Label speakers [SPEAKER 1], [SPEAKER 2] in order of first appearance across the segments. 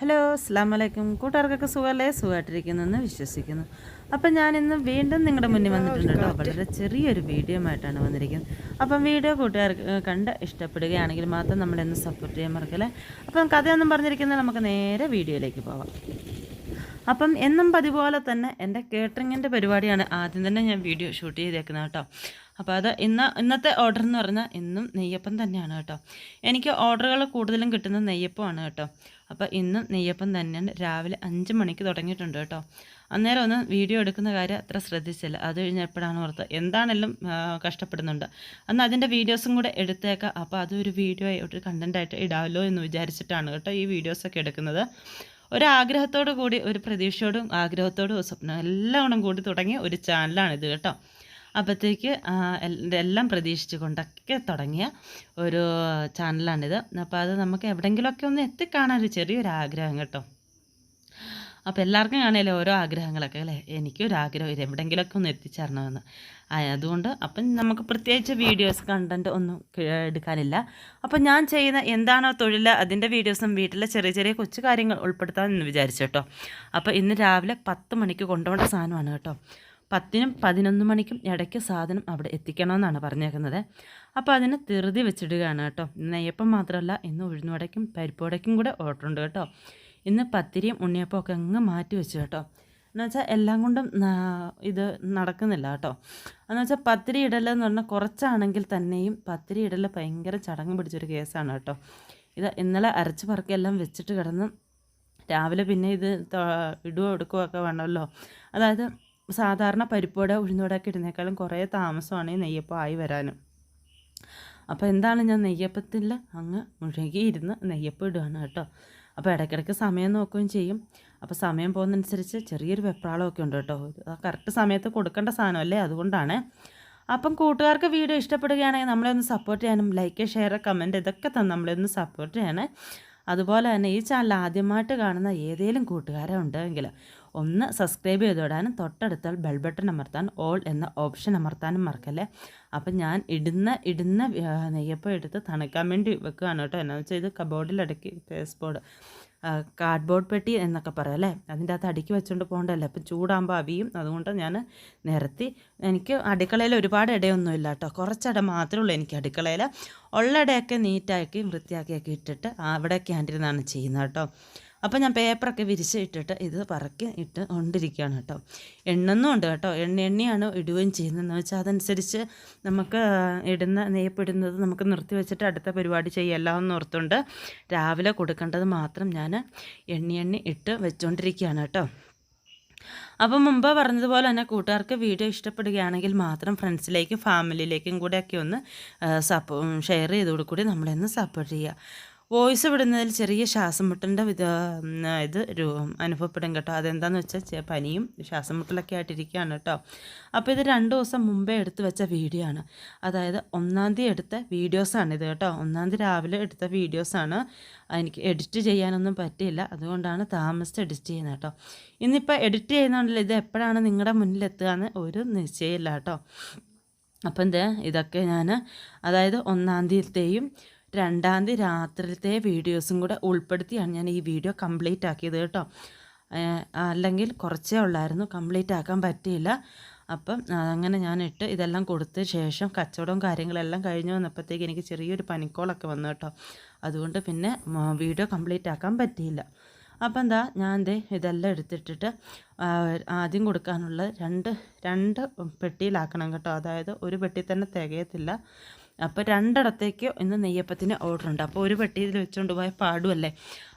[SPEAKER 1] Hello അസ്സാം വലൈക്കും കൂട്ടുകാർക്കൊക്കെ സുഖമല്ലേ സുഖമായിട്ടിരിക്കുന്നെന്ന് വിശ്വസിക്കുന്നു. അപ്പം ഞാൻ ഇന്ന് വീണ്ടും നിങ്ങളുടെ മുന്നിൽ വന്നിട്ടുണ്ട് കേട്ടോ. വളരെ ചെറിയൊരു വീഡിയോ ആയിട്ടാണ് വന്നിരിക്കുന്നത്. അപ്പം വീഡിയോ കൂട്ടുകാർക്ക് കണ്ട് ഇഷ്ടപ്പെടുകയാണെങ്കിൽ മാത്രം നമ്മളെന്ന് സപ്പോർട്ട് ചെയ്യാൻ മറക്കല്ലേ? അപ്പം കഥയൊന്നും പറഞ്ഞിരിക്കുന്നത് നമുക്ക് നേരെ വീഡിയോയിലേക്ക് പോവാം. അപ്പം എന്നും പതിപോലെ തന്നെ എന്റെ കേറ്ററിങ്ങിന്റെ പരിപാടിയാണ് ആദ്യം തന്നെ ഞാൻ വീഡിയോ ഷൂട്ട് ചെയ്തേക്കുന്നത് കേട്ടോ. അപ്പോൾ അത് ഇന്ന് ഇന്നത്തെ ഓർഡർ എന്ന് പറഞ്ഞാൽ ഇന്നും നെയ്യപ്പം തന്നെയാണ് കേട്ടോ. എനിക്ക് ഓർഡറുകൾ കൂടുതലും കിട്ടുന്നത് നെയ്യപ്പമാണ് കേട്ടോ. അപ്പോൾ ഇന്നും നെയ്യപ്പം തന്നെയാണ്. രാവിലെ അഞ്ച് മണിക്ക് തുടങ്ങിയിട്ടുണ്ട് കേട്ടോ. അന്നേരം ഒന്ന് വീഡിയോ എടുക്കുന്ന കാര്യം അത്ര ശ്രദ്ധിച്ചില്ല. അത് കഴിഞ്ഞപ്പോഴാണ് ഓർത്ത് എന്താണെങ്കിലും കഷ്ടപ്പെടുന്നുണ്ട്. അന്ന് അതിന്റെ വീഡിയോസും കൂടെ എടുത്തേക്കാം. അപ്പോൾ അതൊരു വീഡിയോ ഒരു കണ്ടന്റായിട്ട് ഇടാമല്ലോ എന്ന് വിചാരിച്ചിട്ടാണ് കേട്ടോ ഈ വീഡിയോസൊക്കെ എടുക്കുന്നത്. ഒരാഗ്രഹത്തോടു കൂടി ഒരു പ്രതീക്ഷയോടും ആഗ്രഹത്തോടും സ്വപ്നം എല്ലാം ഗുണം കൂടി തുടങ്ങിയ ഒരു ചാനലാണിത് കേട്ടോ. അപ്പോഴത്തേക്ക് എല്ലാം പ്രതീക്ഷിച്ചു കൊണ്ടൊക്കെ തുടങ്ങിയ ഒരു ചാനലാണിത്. അപ്പോൾ അത് നമുക്ക് എവിടെയെങ്കിലുമൊക്കെ ഒന്ന് എത്തിക്കാണാൻ ഒരു ചെറിയൊരു ആഗ്രഹം കേട്ടോ. അപ്പോൾ എല്ലാവർക്കും കാണുമല്ലോ ഓരോ ആഗ്രഹങ്ങളൊക്കെ അല്ലേ? എനിക്കൊരാഗ്രഹം ഇത് എവിടെയെങ്കിലുമൊക്കെ ഒന്ന് എത്തിച്ചേരണമെന്ന് അതുകൊണ്ട് അപ്പം നമുക്ക് പ്രത്യേകിച്ച് വീഡിയോസ് കണ്ടന്റ് ഒന്നും എടുക്കാനില്ല. അപ്പം ഞാൻ ചെയ്യുന്ന എന്താണോ തൊഴിൽ അതിന്റെ വീഡിയോസും വീട്ടിലെ ചെറിയ ചെറിയ കൊച്ചു കാര്യങ്ങൾ ഉൾപ്പെടുത്താമെന്ന് വിചാരിച്ചു കേട്ടോ. അപ്പോൾ ഇന്ന് രാവിലെ പത്ത് മണിക്ക് കൊണ്ടുപോകേണ്ട സാധനമാണ് കേട്ടോ. പത്തിനും പതിനൊന്ന് മണിക്കും ഇടയ്ക്ക് സാധനം അവിടെ എത്തിക്കണമെന്നാണ് പറഞ്ഞേക്കുന്നത്. അപ്പോൾ അതിന് ധൃതി വെച്ചിടുകയാണ് കേട്ടോ. നെയ്യപ്പം മാത്രമല്ല ഇന്ന് ഉഴുന്നുവടയ്ക്കും പരിപ്പുവടയ്ക്കും കൂടെ ഓർഡർ ഉണ്ട് കേട്ടോ. ഇന്ന് പത്തിരിയും ഉണ്ണിയപ്പം ഒക്കെ അങ്ങ് മാറ്റി വെച്ചു കേട്ടോ. എന്നുവെച്ചാൽ എല്ലാം കൊണ്ടും ഇത് നടക്കുന്നില്ല കേട്ടോ. എന്നുവെച്ചാൽ പത്തിരി ഇടലെന്ന് പറഞ്ഞാൽ കുറച്ചാണെങ്കിൽ തന്നെയും പത്തിരി ഇടൽ ഭയങ്കര ചടങ്ങ് പിടിച്ചൊരു കേസാണ് കേട്ടോ. ഇത് ഇന്നലെ അരച്ച് പറക്കെല്ലാം വെച്ചിട്ട് കിടന്ന് രാവിലെ പിന്നെ ഇത് ഇടുകയോ എടുക്കുകയോ ഒക്കെ വേണമല്ലോ. അതായത് സാധാരണ പരിപ്പോടെ ഉഴുന്നോടൊക്കെ ഇടുന്നേക്കാളും കുറേ താമസമാണ് ഈ നെയ്യപ്പം ആയി വരാനും. അപ്പോൾ എന്താണ് ഞാൻ നെയ്യപ്പത്തിൽ അങ്ങ് മുഴുകിയിരുന്ന് നെയ്യപ്പം ഇടുകയാണ് കേട്ടോ. അപ്പോൾ ഇടയ്ക്കിടയ്ക്ക് സമയം നോക്കുകയും ചെയ്യും. അപ്പോൾ സമയം പോകുന്നതനുസരിച്ച് ചെറിയൊരു വെപ്രാളമൊക്കെ ഉണ്ട് കേട്ടോ. കറക്റ്റ് സമയത്ത് കൊടുക്കേണ്ട സാധനമല്ലേ? അതുകൊണ്ടാണ്. അപ്പം കൂട്ടുകാർക്ക് വീഡിയോ ഇഷ്ടപ്പെടുകയാണെങ്കിൽ നമ്മളെ ഒന്ന് സപ്പോർട്ട് ചെയ്യാനും ലൈക്ക് ഷെയർ കമന്റ് ഇതൊക്കെ തന്നെ നമ്മളെ ഒന്ന് സപ്പോർട്ട് ചെയ്യണേ. അതുപോലെ തന്നെ ഈ ചാനൽ ആദ്യമായിട്ട് കാണുന്ന ഏതെങ്കിലും കൂട്ടുകാരെ ഉണ്ടെങ്കിൽ ഒന്ന് സബ്സ്ക്രൈബ് ചെയ്തിടാനും തൊട്ടടുത്താൽ ബെൽ ബട്ടൺ അമർത്താൻ ഓൾ എന്ന ഓപ്ഷൻ അമർത്താനും മറക്കല്ലേ? അപ്പം ഞാൻ ഇടുന്ന ഇടുന്ന നെയ്യപ്പം എടുത്ത് തണുക്കാൻ വേണ്ടി വെക്കുകയാണ് കേട്ടോ. എന്നാന്ന് വെച്ചാൽ ഇത് കബോർഡിൽ അടക്കി പേസ് ബോർഡ് കാർഡ്ബോർഡ് പെട്ടി എന്നൊക്കെ പറയാം അല്ലേ? അതിന്റെ അകത്ത് അടുക്കി വെച്ചുകൊണ്ട് പോകണ്ടല്ലേ? അപ്പം ചൂടാകുമ്പോൾ അവിയും അതുകൊണ്ട് ഞാൻ നിരത്തി. എനിക്ക് അടുക്കളയിൽ ഒരുപാട് ഇടയൊന്നുമില്ല കേട്ടോ. കുറച്ചിട മാത്രമേ ഉള്ളൂ എനിക്ക് അടുക്കളയിൽ. ഉള്ള ഇടയൊക്കെ നീറ്റാക്കി വൃത്തിയാക്കിയൊക്കെ ഇട്ടിട്ട് അവിടെ ക്യാന്റീനാണ് ചെയ്യുന്നത് കേട്ടോ. അപ്പോൾ ഞാൻ പേപ്പറൊക്കെ വിരിച്ച് ഇട്ടിട്ട് ഇത് പറക്കി ഇട്ട് കൊണ്ടിരിക്കുകയാണ് കേട്ടോ. എണ്ണൊന്നും ഉണ്ട് കേട്ടോ. എണ്ണ എണ്ണയാണ് ഇടുകയും ചെയ്യുന്നതെന്ന് വെച്ചാൽ അതനുസരിച്ച് നമുക്ക് ഇടുന്ന നെയ്യപ്പിടുന്നത് നമുക്ക് നിർത്തി വെച്ചിട്ട് അടുത്ത പരിപാടി ചെയ്യാമല്ലോ എന്ന് ഓർത്തുകൊണ്ട് രാവിലെ കൊടുക്കേണ്ടത് മാത്രം ഞാൻ എണ്ണി എണ്ണി ഇട്ട് വെച്ചുകൊണ്ടിരിക്കുകയാണ് കേട്ടോ. അപ്പം മുമ്പ് പറഞ്ഞതുപോലെ തന്നെ കൂട്ടുകാർക്ക് വീഡിയോ ഇഷ്ടപ്പെടുകയാണെങ്കിൽ മാത്രം ഫ്രണ്ട്സിലേക്കും ഫാമിലിയിലേക്കും കൂടെയൊക്കെ ഒന്ന് സപ്പോ ഷെയർ ചെയ്തോടു കൂടി നമ്മളെന്ന് സപ്പോർട്ട് ചെയ്യുക. വോയിസ് വിടുന്നതിൽ ചെറിയ ശ്വാസം മുട്ടലിന്റെ വിധ ഇത് അനുഭവപ്പെടും കേട്ടോ. അതെന്താണെന്ന് വെച്ചാൽ പനിയും ശ്വാസം മുട്ടലൊക്കെ ആയിട്ടിരിക്കുകയാണ് കേട്ടോ. അപ്പോൾ ഇത് രണ്ട് ദിവസം മുമ്പേ എടുത്തു വെച്ച വീഡിയോ ആണ്. അതായത് ഒന്നാം തീയതി എടുത്ത വീഡിയോസാണ് ഇത് കേട്ടോ. ഒന്നാം തീയതി രാവിലെ എടുത്ത വീഡിയോസാണ് എനിക്ക് എഡിറ്റ് ചെയ്യാനൊന്നും പറ്റിയില്ല. അതുകൊണ്ടാണ് താമസിച്ച് എഡിറ്റ് ചെയ്യുന്നത് കേട്ടോ. ഇന്നിപ്പോൾ എഡിറ്റ് ചെയ്യുന്നതുകൊണ്ടല്ല ഇത് എപ്പോഴാണ് നിങ്ങളുടെ മുന്നിലെത്തുക എന്ന് ഒരു നിശ്ചയമില്ല കേട്ടോ. അപ്പം എന്താ? ഇതൊക്കെ ഞാൻ അതായത് ഒന്നാം തീയതിത്തെയും രണ്ടാം തീയതി രാത്രിയിലത്തെ വീഡിയോസും കൂടെ ഉൾപ്പെടുത്തിയാണ് ഞാൻ ഈ വീഡിയോ കംപ്ലീറ്റ് ആക്കിയത് കേട്ടോ. അല്ലെങ്കിൽ കുറച്ചേ ഉള്ളായിരുന്നു. കംപ്ലീറ്റ് ആക്കാൻ പറ്റിയില്ല. അപ്പം അങ്ങനെ ഞാൻ ഇട്ട് ഇതെല്ലാം കൊടുത്ത ശേഷം കച്ചവടവും കാര്യങ്ങളെല്ലാം കഴിഞ്ഞു വന്നപ്പോഴത്തേക്ക് എനിക്ക് ചെറിയൊരു പനിക്കോളൊക്കെ വന്നു കേട്ടോ. അതുകൊണ്ട് പിന്നെ വീഡിയോ കംപ്ലീറ്റ് ആക്കാൻ പറ്റിയില്ല. അപ്പം എന്താ ഞാൻ ദേ ഇതെല്ലാം എടുത്തിട്ടിട്ട് ആദ്യം കൊടുക്കാനുള്ള രണ്ട് രണ്ട് പെട്ടിയിലാക്കണം കേട്ടോ. അതായത് ഒരു പെട്ടി തന്നെ തികയത്തില്ല. അപ്പോൾ രണ്ടിടത്തേക്ക് ഇന്ന് നെയ്യപ്പത്തിന് ഓർഡർ ഉണ്ട്. അപ്പോൾ ഒരു പെട്ടിയിൽ വെച്ചുകൊണ്ട് പോയ പാടുമല്ലേ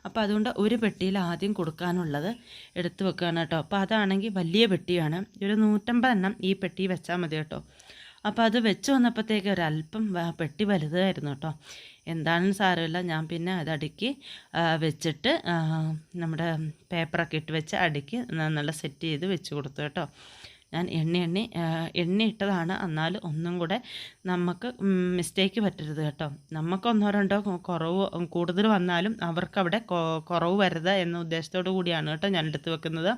[SPEAKER 1] അപ്പോൾ അതുകൊണ്ട് ഒരു പെട്ടിയിൽ ആദ്യം കൊടുക്കാനുള്ളത് എടുത്തു വെക്കുകയാണ് കേട്ടോ. അപ്പോൾ അതാണെങ്കിൽ വലിയ പെട്ടിയാണ്. ഒരു നൂറ്റമ്പത് എണ്ണം ഈ പെട്ടി വെച്ചാൽ മതി കേട്ടോ. അപ്പോൾ അത് വെച്ച് വന്നപ്പോഴത്തേക്ക് ഒരല്പം പെട്ടി വലുതായിരുന്നു കേട്ടോ. എന്താണെന്ന് സാരമില്ല. ഞാൻ പിന്നെ അത് അടുക്കി വെച്ചിട്ട് നമ്മുടെ പേപ്പറൊക്കെ ഇട്ട് വെച്ച് അടുക്കി നല്ല സെറ്റ് ചെയ്ത് വെച്ച് കൊടുത്തു കേട്ടോ. ഞാൻ എണ്ണ എണ്ണി എണ്ണ ഇട്ടതാണ്. എന്നാൽ ഒന്നും കൂടെ നമുക്ക് മിസ്റ്റേക്ക് പറ്റരുത് കേട്ടോ. നമുക്ക് ഒന്നോ രണ്ടോ കുറവ് കൂടുതൽ വന്നാലും അവർക്ക് കുറവ് വരരുത് എന്ന ഉദ്ദേശത്തോടു കൂടിയാണ് കേട്ടോ ഞാൻ എടുത്ത് വെക്കുന്നത്.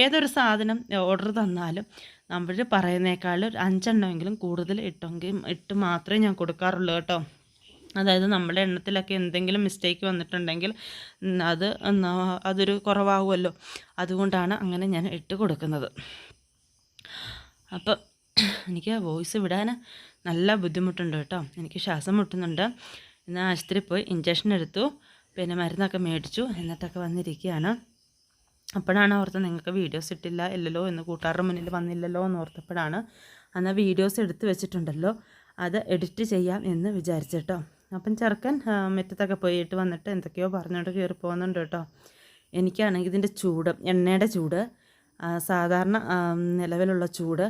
[SPEAKER 1] ഏതൊരു സാധനം ഓർഡർ തന്നാലും നമ്മൾ പറയുന്നേക്കാൾ ഒരു അഞ്ചെണ്ണമെങ്കിലും കൂടുതൽ ഇട്ടെങ്കിൽ ഇട്ട് മാത്രമേ ഞാൻ കൊടുക്കാറുള്ളൂ കേട്ടോ. അതായത് നമ്മുടെ എണ്ണത്തിലൊക്കെ എന്തെങ്കിലും മിസ്റ്റേക്ക് വന്നിട്ടുണ്ടെങ്കിൽ അത് അതൊരു കുറവാകുമല്ലോ അതുകൊണ്ടാണ് അങ്ങനെ ഞാൻ ഇട്ട് കൊടുക്കുന്നത്. അപ്പം എനിക്ക് വോയിസ് വിടാൻ നല്ല ബുദ്ധിമുട്ടുണ്ട് കേട്ടോ. എനിക്ക് ശ്വാസം മുട്ടുന്നുണ്ട്. എന്നാൽ ആശുപത്രി പോയി ഇഞ്ചക്ഷൻ എടുത്തു. പിന്നെ മരുന്നൊക്കെ മേടിച്ചു. എന്നിട്ടൊക്കെ വന്നിരിക്കുകയാണ്. അപ്പോഴാണ് ഓർത്ത് നിങ്ങൾക്ക് വീഡിയോസ് ഇട്ടില്ല ഇല്ലല്ലോ എന്ന് കൂട്ടുകാരുടെ മുന്നിൽ വന്നില്ലല്ലോ എന്ന് ഓർത്തപ്പോഴാണ് അന്ന് വീഡിയോസ് എടുത്ത് വെച്ചിട്ടുണ്ടല്ലോ. അത് എഡിറ്റ് ചെയ്യാം എന്ന് വിചാരിച്ചിട്ടോ അപ്പം ചെറുക്കൻ മുറ്റത്തൊക്കെ പോയിട്ട് വന്നിട്ട് എന്തൊക്കെയോ പറഞ്ഞുകൊണ്ട് കയറി പോകുന്നുണ്ട് കേട്ടോ. എനിക്കാണെങ്കിൽ ഇതിന്റെ ചൂട് എണ്ണയുടെ ചൂട് സാധാരണ നിലവിലുള്ള ചൂട്.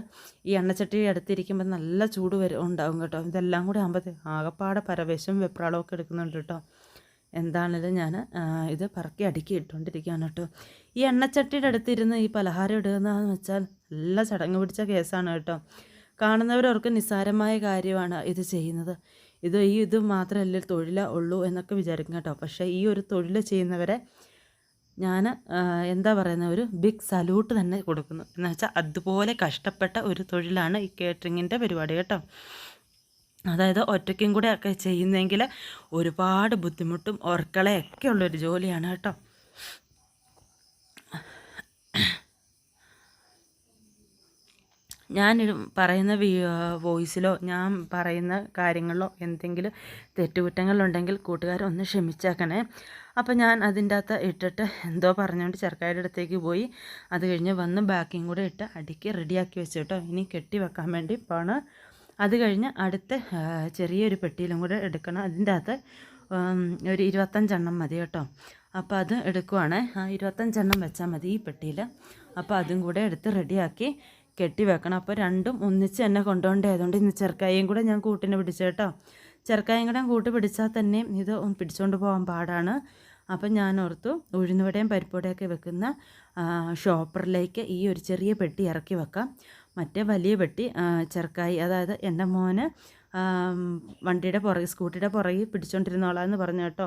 [SPEAKER 1] ഈ എണ്ണച്ചട്ടി അടുത്തിരിക്കുമ്പോൾ നല്ല ചൂട് വരും ഉണ്ടാവും കേട്ടോ. ഇതെല്ലാം കൂടി ആകുമ്പോൾ ആകപ്പാടെ പരവേശം വെപ്രാളമൊക്കെ എടുക്കുന്നുണ്ട് കേട്ടോ. എന്താണേലും ഞാൻ ഇത് പറക്കി അടുക്കി ഇട്ടുകൊണ്ടിരിക്കുകയാണ് കേട്ടോ. ഈ എണ്ണച്ചട്ടിയുടെ അടുത്തിരുന്ന് ഈ പലഹാരം ഇടുന്നതെന്ന് വെച്ചാൽ നല്ല ചടങ്ങ് പിടിച്ച കേസാണ് കേട്ടോ. കാണുന്നവരവർക്ക് നിസ്സാരമായ കാര്യമാണ് ഇത് ചെയ്യുന്നത്. ഇത് ഈ ഇത് മാത്രമല്ലേ തൊഴിലേ ഉള്ളൂ എന്നൊക്കെ വിചാരിക്കും കേട്ടോ. പക്ഷേ ഈ ഒരു തൊഴിൽ ചെയ്യുന്നവരെ ഞാൻ എന്താ പറയുന്ന ഒരു ബിഗ് സല്യൂട്ട് തന്നെ കൊടുക്കുന്നു. എന്ന് വെച്ചാൽ അതുപോലെ കഷ്ടപ്പെട്ട ഒരു തൊഴിലാണ് ഈ കേറ്ററിങ്ങിന്റെ പരിപാടി കേട്ടോ. അതായത് ഒറ്റയ്ക്കും കൂടെ ഒക്കെ ചെയ്യുന്നെങ്കിൽ ഒരുപാട് ബുദ്ധിമുട്ടും ഓർക്കളയൊക്കെ ഉള്ളൊരു ജോലിയാണ് കേട്ടോ. ഞാൻ പറയുന്ന വോയിസിലോ ഞാൻ പറയുന്ന കാര്യങ്ങളിലോ എന്തെങ്കിലും തെറ്റുകുറ്റങ്ങളുണ്ടെങ്കിൽ കൂട്ടുകാരൊന്ന് ക്ഷമിച്ചേക്കണേ. അപ്പോൾ ഞാൻ അതിന്റെ അകത്ത് ഇട്ടിട്ട് എന്തോ പറഞ്ഞുകൊണ്ട് ചെറുക്കായുടെ അടുത്തേക്ക് പോയി. അത് കഴിഞ്ഞ് വന്ന് ബാക്കിയും കൂടെ ഇട്ട് അടുക്കി റെഡിയാക്കി വെച്ചു കേട്ടോ. ഇനി കെട്ടി വെക്കാൻ വേണ്ടി പോണ് അത് കഴിഞ്ഞ് അടുത്ത ചെറിയൊരു പെട്ടിയിലും കൂടെ എടുക്കണം. അതിന്റെ അകത്ത് ഒരു ഇരുപത്തഞ്ചെണ്ണം മതി കേട്ടോ. അപ്പോൾ അത് എടുക്കുവാണ്. ആ ഇരുപത്തഞ്ചെണ്ണം വെച്ചാൽ മതി ഈ പെട്ടിയിൽ അപ്പോൾ അതും കൂടെ എടുത്ത് റെഡിയാക്കി കെട്ടി വെക്കണം. അപ്പോൾ രണ്ടും ഒന്നിച്ച് തന്നെ കൊണ്ടുപോകേണ്ടത് ആയതുകൊണ്ട് ഇന്ന് ചെറുക്കായും കൂടെ ഞാൻ കൂട്ടിന് പിടിച്ചു കേട്ടോ. ചെറുക്കായും കൂടെ കൂട്ട് പിടിച്ചാൽ തന്നെ ഇത് പിടിച്ചുകൊണ്ട് പോകാൻ പാടാണ്. അപ്പം ഞാൻ ഓർത്തു ഉഴുന്നുവടയും പരിപ്പുവടയൊക്കെ വെക്കുന്ന ഷോപ്പറിലേക്ക് ഈ ഒരു ചെറിയ പെട്ടി ഇറക്കി വെക്കാം. മറ്റേ വലിയ പെട്ടി ചെറുക്കായി അതായത് എന്റെ മോന് വണ്ടിയുടെ പുറകെ സ്കൂട്ടിയുടെ പുറകിൽ പിടിച്ചോണ്ടിരുന്നോളാന്ന് പറഞ്ഞു കേട്ടോ.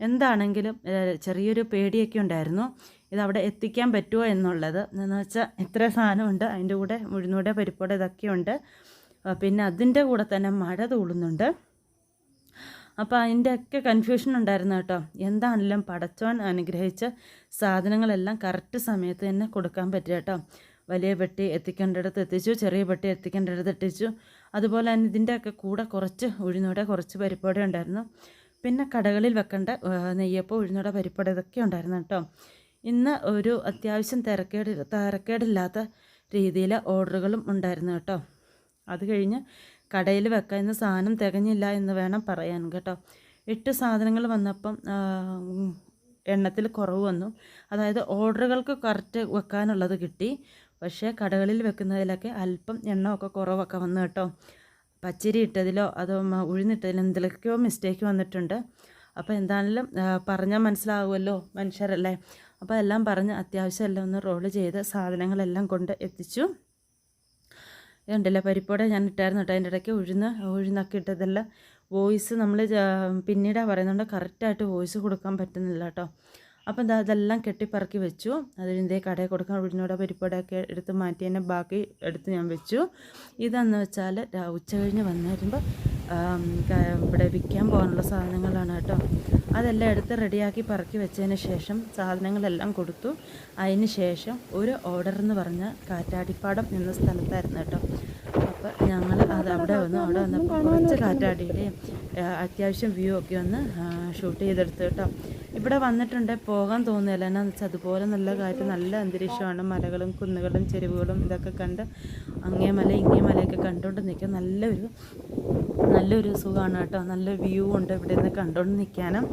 [SPEAKER 1] എന്താണെങ്കിലും ചെറിയൊരു പേടിയൊക്കെ ഉണ്ടായിരുന്നു. ഇതവിടെ എത്തിക്കാൻ പറ്റുമോ എന്നുള്ളത്. എന്ന് വെച്ചാൽ ഇത്ര സാധനമുണ്ട്. അതിന്റെ കൂടെ ഉഴുന്നൂടെ പരിപ്പോടെ ഇതൊക്കെയുണ്ട്. പിന്നെ അതിന്റെ കൂടെ തന്നെ മഴ തൂളുന്നുണ്ട്. അപ്പോൾ അതിന്റെയൊക്കെ കൺഫ്യൂഷൻ ഉണ്ടായിരുന്നു കേട്ടോ. എന്താണെങ്കിലും പടച്ചോൻ അനുഗ്രഹിച്ച സാധനങ്ങളെല്ലാം കറക്റ്റ് സമയത്ത് തന്നെ കൊടുക്കാൻ പറ്റുക കേട്ടോ. വലിയ പെട്ടി എത്തിക്കേണ്ടിടത്ത് എത്തിച്ചു ചെറിയ പെട്ടി എത്തിക്കേണ്ടിടത്ത് എത്തിച്ചു. അതുപോലെ തന്നെ ഇതിന്റെയൊക്കെ കൂടെ കുറച്ച് ഉഴുന്നോടെ കുറച്ച് പരിപ്പോടെ ഉണ്ടായിരുന്നു. പിന്നെ കടകളിൽ വെക്കേണ്ട നെയ്യപ്പം ഉഴുന്നോടെ പരിപ്പോടെ ഇതൊക്കെ ഉണ്ടായിരുന്നു കേട്ടോ. ഇന്ന് ഒരു അത്യാവശ്യം തിരക്കേട് തിരക്കേടില്ലാത്ത രീതിയിൽ ഓർഡറുകളും ഉണ്ടായിരുന്നു കേട്ടോ. അത് കഴിഞ്ഞ് കടയിൽ വെക്കാൻ ഇന്ന് സാധനം തികഞ്ഞില്ല എന്ന് വേണം പറയാൻ കേട്ടോ. എട്ട് സാധനങ്ങൾ വന്നപ്പം എണ്ണത്തിൽ കുറവ് വന്നു. അതായത് ഓർഡറുകൾക്ക് കറക്റ്റ് വെക്കാനുള്ളത് കിട്ടി. പക്ഷേ കടകളിൽ വെക്കുന്നതിലൊക്കെ അല്പം എണ്ണമൊക്കെ കുറവൊക്കെ വന്നു കേട്ടോ. പച്ചരി ഇട്ടതിലോ അതോ ഉഴുന്നിട്ടതിലോ എന്തിലൊക്കെയോ മിസ്റ്റേക്ക് വന്നിട്ടുണ്ട്. അപ്പോൾ എന്താണെങ്കിലും പറഞ്ഞാൽ മനസ്സിലാവുമല്ലോ മനുഷ്യരല്ലേ? അപ്പോൾ എല്ലാം പറഞ്ഞ് അത്യാവശ്യം എല്ലാം ഒന്ന് റോൾ ചെയ്ത് സാധനങ്ങളെല്ലാം കൊണ്ട് എത്തിച്ചു. ഇതുണ്ടല്ലോ പരിപ്പോടെ ഞാൻ ഇട്ടായിരുന്നു കേട്ടോ. അതിന്റെ ഇടയ്ക്ക് ഉഴുന്ന് ഉഴുന്നൊക്കെ ഇട്ടതെല്ലാം വോയിസ് നമ്മൾ പിന്നീടാണ് പറയുന്നുണ്ട് കറക്റ്റായിട്ട് വോയിസ് കൊടുക്കാൻ പറ്റുന്നില്ല കേട്ടോ. അപ്പം ദാ അതെല്ലാം കെട്ടിപ്പറക്കി വെച്ചു. അതിന്റെ കടയിൽ കൊടുക്കാൻ വീടിനോടെ പരിപ്പാടൊക്കെ എടുത്ത് മാറ്റി തന്നെ ബാക്കി എടുത്ത് ഞാൻ വെച്ചു. ഇതെന്ന് വെച്ചാൽ ഉച്ച കഴിഞ്ഞ് വന്നു വരുമ്പോൾ ഇവിടെ വിൽക്കാൻ പോകാനുള്ള സാധനങ്ങളാണ് കേട്ടോ. അതെല്ലാം എടുത്ത് റെഡിയാക്കി പറക്കി വെച്ചതിന് ശേഷം സാധനങ്ങളെല്ലാം കൊടുത്തു. അതിന് ശേഷം ഒരു ഓർഡർ എന്ന് പറഞ്ഞ കാറ്റാടിപ്പാടം എന്ന സ്ഥലത്തായിരുന്നു കേട്ടോ. അപ്പോൾ ഞങ്ങൾ അത് അവിടെ വന്നു അവിടെ വന്നപ്പോൾ കുറച്ച് കാറ്റാടിയുടെയും അത്യാവശ്യം വ്യൂ ഒക്കെ ഒന്ന് ഷൂട്ട് ചെയ്തെടുത്തു കേട്ടോ. ഇവിടെ വന്നിട്ടുണ്ട് പോകാൻ തോന്നുന്നില്ല. എന്നാന്ന് വെച്ചാൽ അതുപോലെ നല്ല കാറ്റ് നല്ല അന്തരീക്ഷമാണ്. മലകളും കുന്നുകളും ചെരുവുകളും ഇതൊക്കെ കണ്ട് അങ്ങേ മല ഇങ്ങേ മലയൊക്കെ കണ്ടുകൊണ്ട് നിൽക്കാൻ നല്ലൊരു നല്ലൊരു സുഖമാണ് കേട്ടോ. നല്ല വ്യൂ ഉണ്ട് ഇവിടെ നിന്ന് കണ്ടുകൊണ്ട് നിൽക്കാനും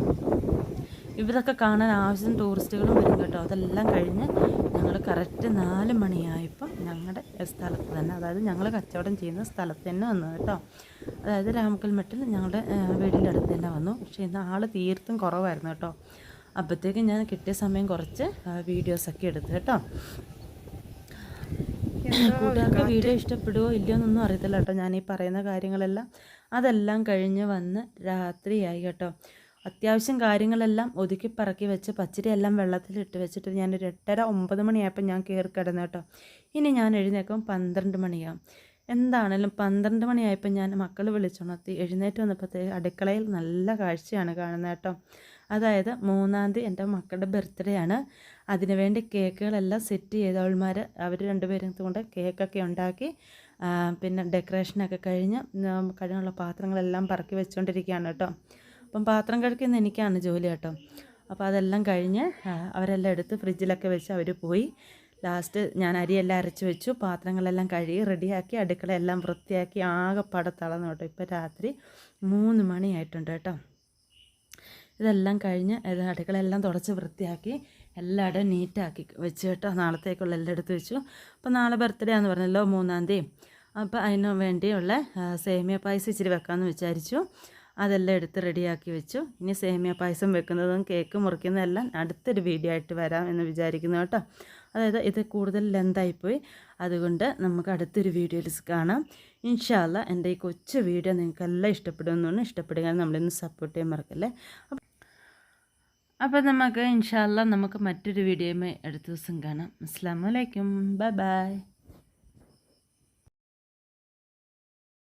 [SPEAKER 1] ഇവരൊക്കെ കാണാൻ ആവശ്യം ടൂറിസ്റ്റുകളും വരും കേട്ടോ. അതെല്ലാം കഴിഞ്ഞ് ഞങ്ങൾ കറക്റ്റ് നാല് മണിയായപ്പോൾ ഞങ്ങളുടെ സ്ഥലത്ത് തന്നെ അതായത് ഞങ്ങൾ കച്ചവടം ചെയ്യുന്ന സ്ഥലത്ത് തന്നെ വന്നു കേട്ടോ. അതായത് രാമക്കൽമെട്ടിൽ ഞങ്ങളുടെ വീടിന്റെ അടുത്ത് തന്നെ വന്നു. പക്ഷേ ഇന്ന് ആൾ തീർത്തും കുറവായിരുന്നു കേട്ടോ. അപ്പോഴത്തേക്കും ഞാൻ കിട്ടിയ സമയം കുറച്ച് വീഡിയോസൊക്കെ എടുത്തു കേട്ടോ. കൂട്ടുകാർക്ക് വീഡിയോ ഇഷ്ടപ്പെടുവോ ഇല്ലയോ എന്നൊന്നും അറിയത്തില്ല കേട്ടോ. ഞാൻ ഈ പറയുന്ന കാര്യങ്ങളെല്ലാം അതെല്ലാം കഴിഞ്ഞ് വന്ന് രാത്രിയായി കേട്ടോ. അത്യാവശ്യം കാര്യങ്ങളെല്ലാം ഒതുക്കി പറക്കി വെച്ച് പച്ചരി എല്ലാം വെള്ളത്തിലിട്ട് വെച്ചിട്ട് ഞാനൊരു എട്ടര ഒമ്പത് മണിയായപ്പോൾ ഞാൻ കയറി കിടന്നു കേട്ടോ. ഇനി ഞാൻ എഴുന്നേക്കും പന്ത്രണ്ട് മണിയാവും. എന്താണേലും പന്ത്രണ്ട് മണിയായപ്പോൾ ഞാൻ മക്കൾ വിളിച്ചുണർത്തി. എഴുന്നേറ്റ് വന്നപ്പോഴത്തേക്ക് അടുക്കളയിൽ നല്ല കാഴ്ചയാണ് കാണുന്നത് കേട്ടോ. അതായത് മൂന്നാം തീയതി എന്റെ മക്കളുടെ ബർത്ത്ഡേ ആണ്. അതിനുവേണ്ടി കേക്കുകളെല്ലാം സെറ്റ് ചെയ്ത അവൾമാർ അവർ രണ്ടുപേരും കൊണ്ട് കേക്കൊക്കെ ഉണ്ടാക്കി പിന്നെ ഡെക്കറേഷനൊക്കെ കഴിഞ്ഞ് കഴിഞ്ഞുള്ള പാത്രങ്ങളെല്ലാം പറക്കി വെച്ചുകൊണ്ടിരിക്കുകയാണ് കേട്ടോ. അപ്പം പാത്രം കഴിക്കുന്ന എനിക്കാണ് ജോലി കേട്ടോ. അപ്പോൾ അതെല്ലാം കഴിഞ്ഞ് അവരെല്ലാം എടുത്ത് ഫ്രിഡ്ജിലൊക്കെ വെച്ച് അവർ പോയി. ലാസ്റ്റ് ഞാൻ അരിയെല്ലാം അരച്ച് വെച്ചു. പാത്രങ്ങളെല്ലാം കഴുകി റെഡിയാക്കി അടുക്കളയെല്ലാം വൃത്തിയാക്കി ആകെ പടത്തളന്നു കേട്ടോ. ഇപ്പോൾ രാത്രി മൂന്ന് മണിയായിട്ടുണ്ട് കേട്ടോ. ഇതെല്ലാം കഴിഞ്ഞ് ഇത് അടുക്കളയെല്ലാം തുടച്ച് വൃത്തിയാക്കി എല്ലായിടും നീറ്റാക്കി വെച്ച് കേട്ടോ. നാളത്തേക്കുള്ള എല്ലാം എടുത്ത് വെച്ചു. അപ്പോൾ നാളെ ബർത്ത്ഡേ ആണെന്ന് പറഞ്ഞല്ലോ മൂന്നാം തീയതി. അപ്പോൾ അതിന് വേണ്ടിയുള്ള സേമിയ പായസം ഇച്ചിരി വെക്കാമെന്ന് വിചാരിച്ചു. അതെല്ലാം എടുത്ത് റെഡിയാക്കി വെച്ചു. ഇനി സേമിയ പായസം വെക്കുന്നതും കേക്ക് മുറിക്കുന്നതെല്ലാം അടുത്തൊരു വീഡിയോ ആയിട്ട് വരാം എന്ന് വിചാരിക്കുന്നു കേട്ടോ. അതായത് ഇത് കൂടുതൽ ലെന്തായിപ്പോയി അതുകൊണ്ട് നമുക്ക് അടുത്തൊരു വീഡിയോയിൽ കാണാം. ഇൻഷാല്ല എന്റെ ഈ കൊച്ചു വീഡിയോ നിങ്ങൾക്കെല്ലാം ഇഷ്ടപ്പെടുമെന്നാണ് ഇഷ്ടപ്പെടുക നമ്മളിന്ന് സപ്പോർട്ട് ചെയ്യാൻ മറക്കല്ലേ? അപ്പോൾ നമുക്ക് ഇൻഷാല്ല നമുക്ക് മറ്റൊരു വീഡിയോയുമായി അടുത്ത ദിവസം കാണാം. അസ്സാം വലൈക്കും ബൈ ബൈ